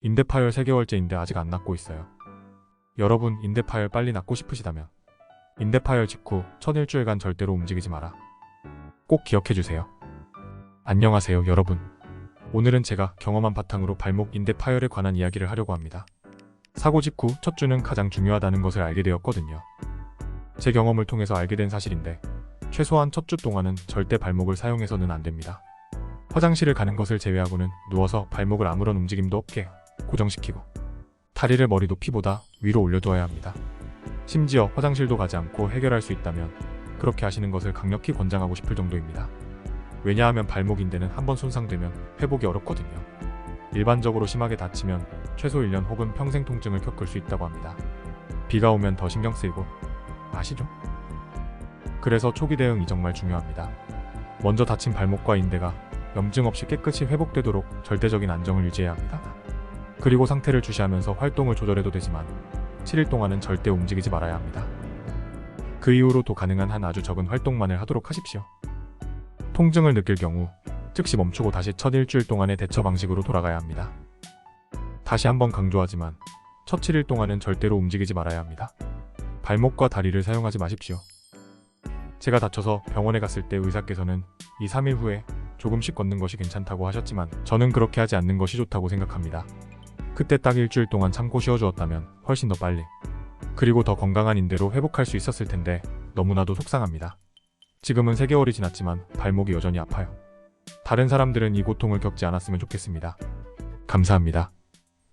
인대 파열 3개월째인데 아직 안 낫고 있어요. 여러분 인대 파열 빨리 낫고 싶으시다면 인대 파열 직후 첫 일주일간 절대로 움직이지 마라. 꼭 기억해 주세요. 안녕하세요 여러분. 오늘은 제가 경험한 바탕으로 발목 인대 파열에 관한 이야기를 하려고 합니다. 사고 직후 첫 주는 가장 중요하다는 것을 알게 되었거든요. 제 경험을 통해서 알게 된 사실인데 최소한 첫 주 동안은 절대 발목을 사용해서는 안 됩니다. 화장실을 가는 것을 제외하고는 누워서 발목을 아무런 움직임도 없게 고정시키고 다리를 머리 높이보다 위로 올려두어야 합니다. 심지어 화장실도 가지 않고 해결할 수 있다면 그렇게 하시는 것을 강력히 권장하고 싶을 정도입니다. 왜냐하면 발목 인대는 한번 손상되면 회복이 어렵거든요. 일반적으로 심하게 다치면 최소 1년 혹은 평생 통증을 겪을 수 있다고 합니다. 비가 오면 더 신경 쓰이고 아시죠? 그래서 초기 대응이 정말 중요합니다. 먼저 다친 발목과 인대가 염증 없이 깨끗이 회복되도록 절대적인 안정을 유지해야 합니다. 그리고 상태를 주시하면서 활동을 조절해도 되지만 7일 동안은 절대 움직이지 말아야 합니다. 그 이후로도 가능한 한 아주 적은 활동만을 하도록 하십시오. 통증을 느낄 경우 즉시 멈추고 다시 첫 일주일 동안의 대처 방식으로 돌아가야 합니다. 다시 한번 강조하지만 첫 7일 동안은 절대로 움직이지 말아야 합니다. 발목과 다리를 사용하지 마십시오. 제가 다쳐서 병원에 갔을 때 의사께서는 2, 3일 후에 조금씩 걷는 것이 괜찮다고 하셨지만 저는 그렇게 하지 않는 것이 좋다고 생각합니다. 그때 딱 일주일 동안 참고 쉬어주었다면 훨씬 더 빨리 그리고 더 건강한 인대로 회복할 수 있었을 텐데 너무나도 속상합니다. 지금은 3개월이 지났지만 발목이 여전히 아파요. 다른 사람들은 이 고통을 겪지 않았으면 좋겠습니다. 감사합니다.